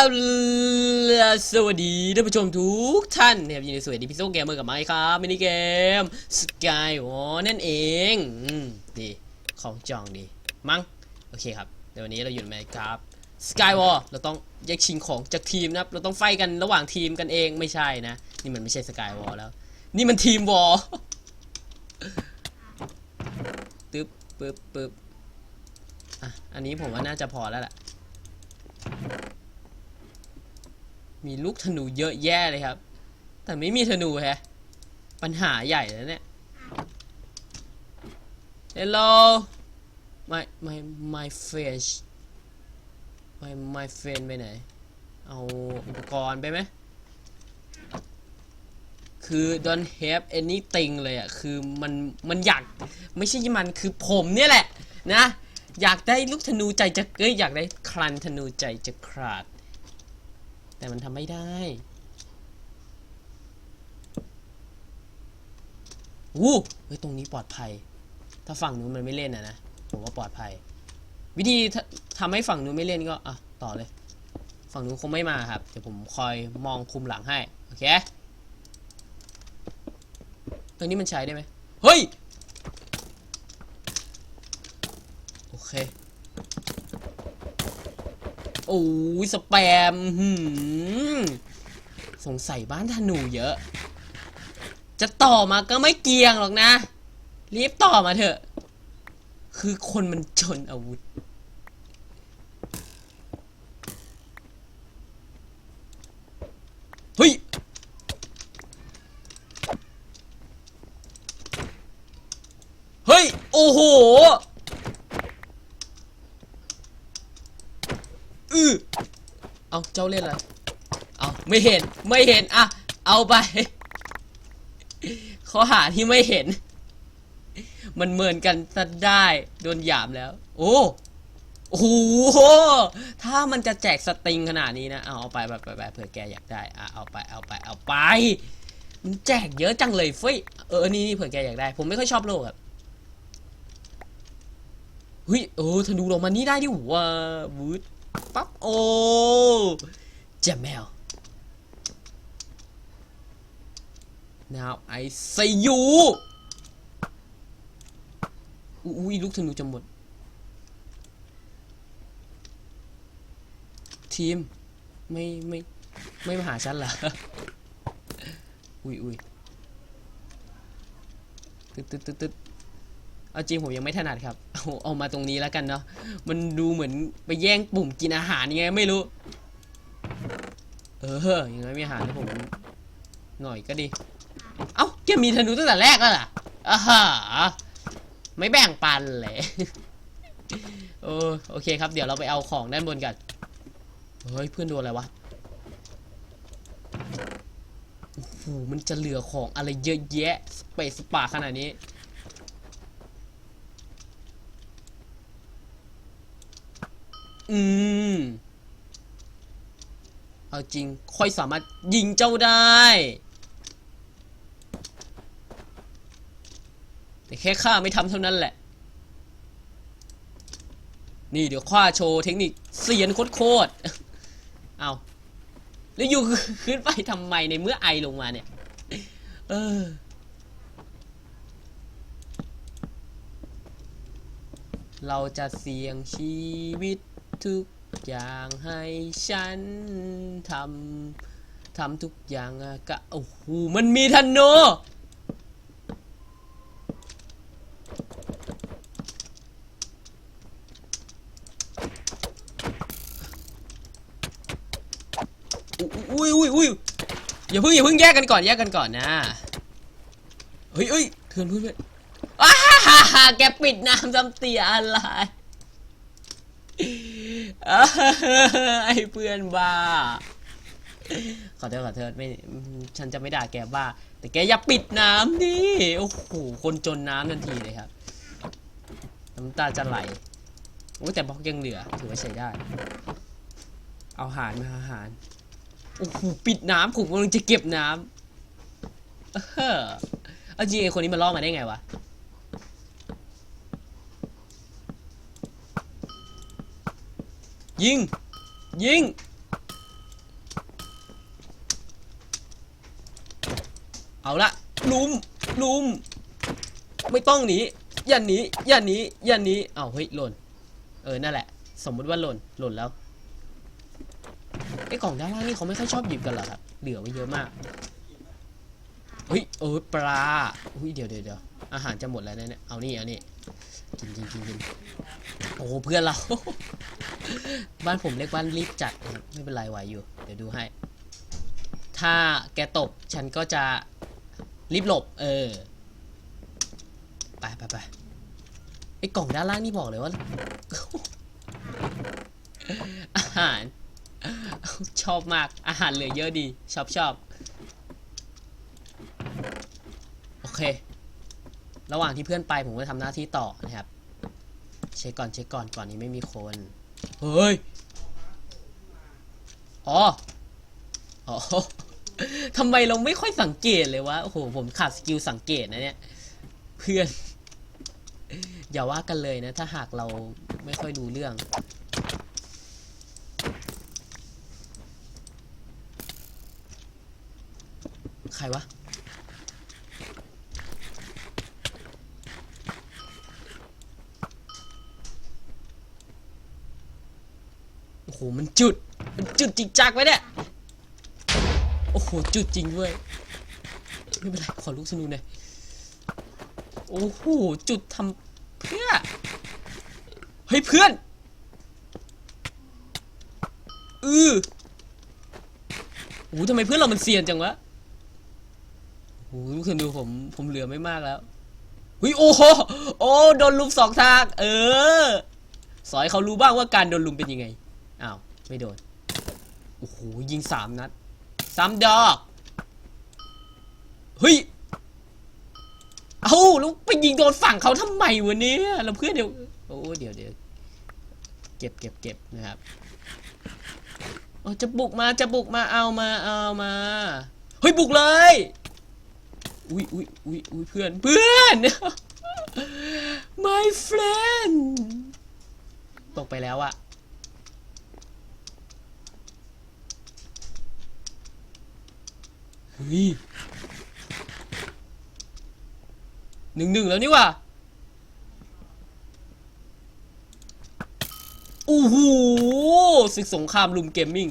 เอาละสวัสดีท่านผู้ชมทุกท่านนะครับยินดีสวัสดีพี่โซ่เกมเมอร์กับไมค์ครับมินิเกมสกายวอนั่นเองอืมดีของจองดีมั้งโอเคครับเดี๋ยววันนี้เราอยู่ในไมค์ครับสกายวอลเราต้องแยกชิงของจากทีมนะครับเราต้องไฟกันระหว่างทีมกันเองไม่ใช่นะ นี่มันไม่ใช่สกายวอลแล้ว นี่มันทีมวอลตึ๊บปึ๊บปึ๊บอะอันนี้ผมว่าน่าจะพอแล้วล่ะ มีลูกธนูเยอะแยะเลยครับ แต่ไม่มีธนูแฮะ ปัญหาใหญ่แล้วเนี่ย Hello my my my fish my my friend ไปไหน เอาอุปกรณ์ไปไหม คือ don't have anything เลยอะคือมันมันอยากไม่ใช่มันคือผมเนี่ยแหละนะ อยากได้ลูกธนูใจจะเอ้ยอยากได้คลันธนูใจจะขาด แต่มันทำไม่ได้วู้เฮ้ยตรงนี้ปลอดภัย ถ้าฝั่งนู้นมันไม่เล่นอะนะ ผมว่าปลอดภัย วิธีทำให้ฝั่งนู้นไม่เล่นก็ อะ ต่อเลย ฝั่งนู้นคงไม่มาครับ เดี๋ยวผมคอยมองคุมหลังให้ โอเค ตรงนี้มันใช้ได้ไหม เฮ้ย โอเค โอ้ยสแปมหืมสงสัยบ้านธนูเยอะ จะต่อมาก็ไม่เกียงหรอกนะ รีบต่อมาเถอะ คือคนมันจนอาวุธ เฮ้ยเฮ้ย โอ้โห อือ เอาเจ้าเล่นอะไรเอาไม่เห็นไม่เห็นอะเอาไปข้อหาที่ไม่เห็น มันเหมือนกันซะได้โดนหยามแล้ว โอ้โอ้โหถ้ามันจะแจกสตริงขนาดนี้นะเอาเอาไปไปไปไปเผื่อแกอยากได้อะเอาไปเอาไปเอาไปมันแจกเยอะจังเลยเฟ้ยเออนี่นี่เผื่อแกอยากได้ ผมไม่ค่อยชอบโลกครับเฮ้ยเออธนูลงมานี่ได้ดิว่าวูด ปั๊บโอ้เจมแมว now I see you อุ้ยลูกธนูจะหมด ทีม ไม่ไม่ไม่มาหาฉันเหรออุ้ยอุ้ยติดตึ๊ดตึ๊ดตึ๊ด เอาจริงผมยังไม่ถนัดครับ เอาเอามาตรงนี้แล้วกันเนาะ มันดูเหมือนไปแย่งปุ่มกินอาหารยังไงไม่รู้ เอออย่างน้อยมีอาหารให้ผม หน่อยก็ดี เอ้าแกมีธนูตั้งแต่แรกแล้วล่ะอ่าฮะไม่แบ่งปันเลยโอโอเคครับ เดี๋ยวเราไปเอาของด้านบนกัน เฮ้ยเพื่อนโดนอะไรวะโอ้โหมันจะเหลือของอะไรเยอะแยะสเปซสปาขนาดนี้ อืม เอาจริง ค่อยสามารถยิงเจ้าได้ แต่แค่ข้าไม่ทำเท่านั้นแหละ นี่เดี๋ยวข้าโชว์เทคนิคเสียนโคตรๆเอาแล้วอยู่ขึ้นไปทำไมในเมื่อไอลงมาเนี่ย เออเราจะเสี่ยงชีวิต ทุกอย่างให้ฉันทำทำทุกอย่างอะก็โอ้โหมันมีธนูอุ้ยอุ้ยอุ้ยอย่าเพิ่งอย่าเพิ่งแยกกันก่อนแยกกันก่อนนะ เฮ้ยเฮ้ยเพื่อนเพื่อนเพื่อนอ้าฮ่าฮ่าแกปิดน้ำจำเตียอะไร ไอ้เพื่อนบ้า ขอโทษขอโทษไม่ ฉันจะไม่ด่าแกบ้า แต่แกอย่าปิดน้ำดิโอ้โหคนจนน้ำทันทีเลยครับ น้ำตาจะไหลโอ้แต่บล็อกยังเหลือ ถือว่าใช้ได้ เอาหารมาอาหารโอ้โหปิดน้ำผมกำลังจะเก็บน้ำเออเอาจริงไอคนนี้มันล่อมาได้ไงวะ ยิง ยิง เอาละลุมลุม ไม่ต้องหนี อย่าหนี อย่าหนี อย่าหนี เอาเฮ้ยหล่น เออ นั่นแหละ สมมติว่าหล่น หล่นแล้วไอ้กล่องด้านล่างนี่เขาไม่ค่อยชอบหยิบกันหรอครับ เหลือไว้เยอะมาก เฮ้ย เออปลาเฮ้ยเดี๋ยวเดี๋ยวอาหารจะหมดแล้วเนี่ย เอานี่ เอานี่ กินกินกินกินโอ้เพื่อนเรา บ้านผมเรียกบ้านรีบจัดนะครับไม่เป็นไรไหวอยู่ เดี๋ยวดูให้ ถ้าแกตบฉันก็จะรีบหลบ เออ ไปไปไปไอ้กล่องด้านล่างนี่บอกเลยว่า อาหาร ชอบมาก อาหารเหลือเยอะดี ชอบชอบโอเค ระหว่างที่เพื่อนไปผมก็ทำหน้าที่ต่อนะครับ เช็คก่อนเช็คก่อนก่อนนี้ไม่มีคน เฮ้ย อ๋อ อ๋อทำไมเราไม่ค่อยสังเกตเลยวะ โอ้โห ผมขาดสกิลสังเกตนะเนี่ย เพื่อน อย่าว่ากันเลยนะ ถ้าหากเราไม่ค่อยดูเรื่อง ใครวะ อ้โหมันจุด มันจุดจริงจักไว้เนี่ย โอ้โหจุดจริงด้วยไม่เป็นไรขอลูกสนุกหน่อยโอ้โหจุดทำเพื่อเฮ้ยเพื่อนอือโอ้ทำไมเพื่อนเรามันเซียนจังวะโอ้ลูกธนูผมผมเหลือไม่มากแล้วเฮ้ยโอ้โหโอ้โดนลุมสองทาง เออ สอนให้เขารู้บ้างว่าการโดนลุมเป็นยังไง อ้าว ไม่โดน โอ้โห ยิงสามนัดสามดอก เฮ้ย เอ้าแล้วไปยิงโดนฝั่งเขาทำไมวะเนี่ยเราเพื่อนเดี๋ยว โอ้เดี๋ยวเดี๋ยวเก็บเก็บเก็บนะครับโอ้จะบุกมาจะบุกมาเอามาเอามา เฮ้ยบุกเลย อุ้ยอุ้ยอุ้ยอุ้ยเพื่อนเพื่อน my friend ตกไปแล้วอะ ฮ้ยหนึ่งหนึ่งแล้วนี่ว่ะโอ้โหศึกสงครามลุมเกมมิ่ง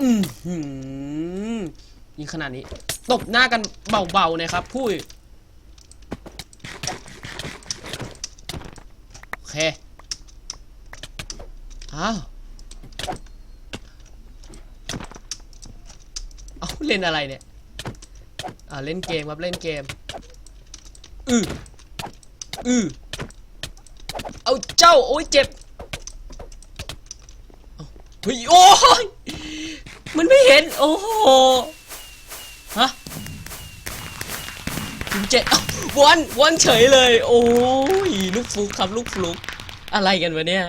อือหือยิงขนาดนี้ ตบหน้ากันเบาๆนะครับพูดโอเค อ้าว เล่นอะไรเนี่ย อ่าเล่นเกมครับเล่นเกม อืออือเอาเจ้าโอ้ยเจ็บเอาเฮ้ยโอ้ยมันไม่เห็น โอ้โหฮะถึงเจ็ดเอ้าวันวันเฉยเลย โอ้ยลูกฟลุกครับลูกฟลุกอะไรกันวะเนี่ย